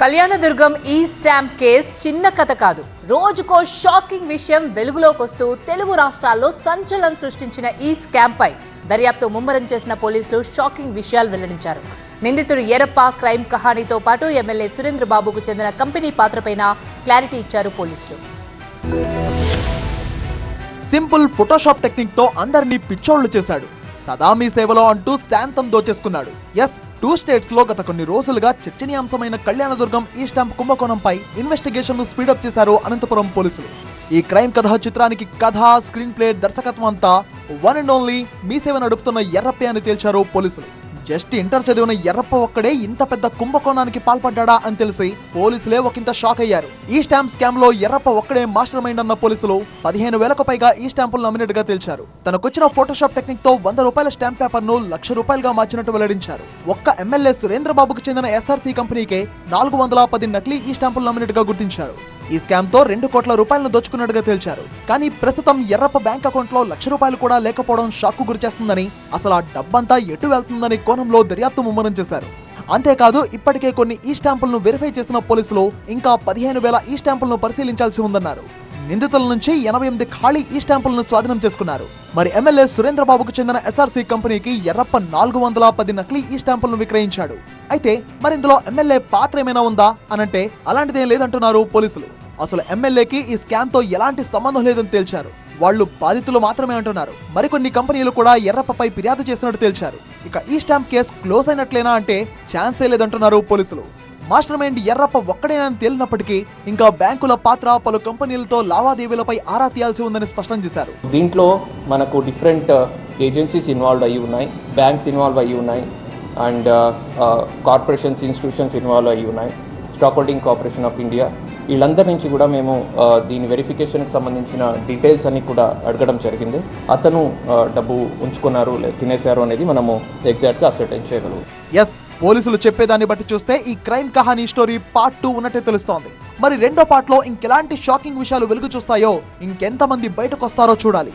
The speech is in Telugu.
కళ్యాణదుర్గం ఈ స్టాంప్ కేస్ చిన్న కథ కాదు. రోజుకో షాకింగ్ విషయం వెలుగులోకి వస్తూ తెలుగు రాష్ట్రాల్లో సంచలనం సృష్టించిన ఈ స్కామ్ పై దర్యాప్తు ముమ్మరం చేసిన పోలీసులు షాకింగ్ విషయాలు వెల్లడించారు. నిందితుడు ఎరప్ప క్రైమ్ కహానీతో పాటు ఎమ్మెల్యే సురేంద్ర బాబుకు చెందిన కంపెనీ పాత్రపైన క్లారిటీ ఇచ్చారు పోలీసులు. సింపుల్ ఫోటోషాప్ టెక్నిక్తో అందరినీ పిచ్చోళ్ళు చేశాడు. సదా మీ సేవలో అంటూ శాంతం దోచేసుకున్నాడు. ఎస్ టూ స్టేట్స్లో గత కొన్ని రోజులుగా చర్చనీయాంశమైన కళ్యాణదుర్గం ఈ స్టాంప్ కుంభకోణంపై ఇన్వెస్టిగేషన్ను స్పీడప్ చేశారు అనంతపురం పోలీసులు. ఈ క్రైమ్ కథ చిత్రానికి కథ స్క్రీన్ ప్లే దర్శకత్వం అంతా వన్ అండ్ ఓన్లీ మీ సేవ నడుపుతున్న ఎర్రప్పే అని తేల్చారు పోలీసులు. జస్ట్ ఇంటర్ చదివిన ఎర్రప్ప ఒక్కడే ఇంత పెద్ద కుంభకోణానికి పాల్పడ్డా అని తెలిసి పోలీసులే ఒకంత షాక్ అయ్యారు. ఈ స్టాంప్ స్కామ్లో ఎర్రప్ప ఒక్కడే మాస్టర్ మైండ్ అన్న పోలీసులు పదిహేను వేలకు పైగా ఈ స్టాంపులు నమ్మినట్టుగా గా తనకొచ్చిన ఫోటోషాప్ టెక్నిక్తో వంద రూపాయల స్టాంప్ పేపర్ను లక్ష రూపాయలుగా మార్చినట్టు వెల్లడించారు. ఒక్క ఎమ్మెల్యే సురేంద్ర బాబుకు చెందిన ఎస్ఆర్సీ కంపెనీకే నాలుగు వందల పది నకిలీ ఈ స్టాంపులు నమ్మినట్టుగా గుర్తించారు. ఈ స్కామ్తో రెండు కోట్ల రూపాయలను దోచుకున్నట్టుగా తేల్చారు. కానీ ప్రస్తుతం ఎర్రప్ప బ్యాంక్ అకౌంట్లో లక్ష రూపాయలు కూడా లేకపోవడం షాక్ గురి చేస్తుందని అసలు ఆ డబ్బంతా ఎటు వెళ్తుందని కోణంలో దర్యాప్తు ముమ్మరం చేశారు. అంతేకాదు ఇప్పటికే కొన్ని ఈ స్టాంపులను వెరిఫై చేసిన పోలీసులు ఇంకా పదిహేను వేల ఈ స్టాంపులను పరిశీలించాల్సి ఉందన్నారు. నిందితుల నుంచి ఎనభై ఎనిమిది ఖాళీ ఈ స్టాంపులను స్వాధీనం చేసుకున్నారు. మరి ఎమ్మెల్యే సురేంద్రబాబుకు చెందిన ఎస్ఆర్సీ కంపెనీకి ఎర్రప్ప నాలుగు వందల పది నకిలీ ఈ స్టాంపులను విక్రయించాడు. అయితే మరి ఇందులో ఎమ్మెల్యే పాత్ర ఏమైనా ఉందా? అనంటే అలాంటిదేం లేదంటున్నారు పోలీసులు. అసలు ఎమ్మెల్యేకి ఈ స్కామ్తో ఎలాంటి సంబంధం లేదని తేల్చారు. వాళ్ళు బాధితులు మాత్రమే అంటున్నారు. మరికొన్ని కంపెనీలు కూడా ఎర్రప్పపై ఫిర్యాదు చేసినట్టు తేల్చారు. ఇక ఈ స్టాంప్ కేసు క్లోజ్ అయినట్లేనా అంటే ఛాన్సే లేదంటున్నారు పోలీసులు. మాస్టర్ మైండ్ ఎర్రప్ప ఒక్కడేనని తేలినప్పటికీ ఇంకా బ్యాంకుల పాత్ర పలు కంపెనీలతో లావాదేవీలపై ఆరా తీయాల్సి ఉందని స్పష్టం చేశారు. దీంట్లో మనకు డిఫరెంట్ ఏజెన్సీస్ ఇన్వాల్వ్ అయ్యి ఉన్నాయి. బ్యాంక్స్ ఇన్వాల్వ్ అయ్యి ఉన్నాయి. అండ్ కార్పొరేషన్స్ ఇన్స్టిట్యూషన్స్ ఇన్వాల్వ్ అయ్యి ఉన్నాయి. Stock holding corporation of India వీళ్ళందరి నుంచి కూడా మేము దీని వెరిఫికేషన్కి సంబంధించిన డీటెయిల్స్ అన్ని కూడా అడగడం జరిగింది. అతను డబ్బు ఉంచుకున్నారు లేదు తినేశారు అనేది మనము ఎగ్జాక్ట్గా అసర్టైన్ చేయగలము ఎస్ పోలీసులు చెప్పేదాన్ని బట్టి చూస్తే ఈ crime Kahani story part two ఉన్నట్టే తెలుస్తోంది. మరి రెండో పార్ట్లో ఇంకెలాంటి షాకింగ్ విషయాలు వెలుగు చూస్తాయో ఇంకెంతమంది బయటకు వస్తారో చూడాలి.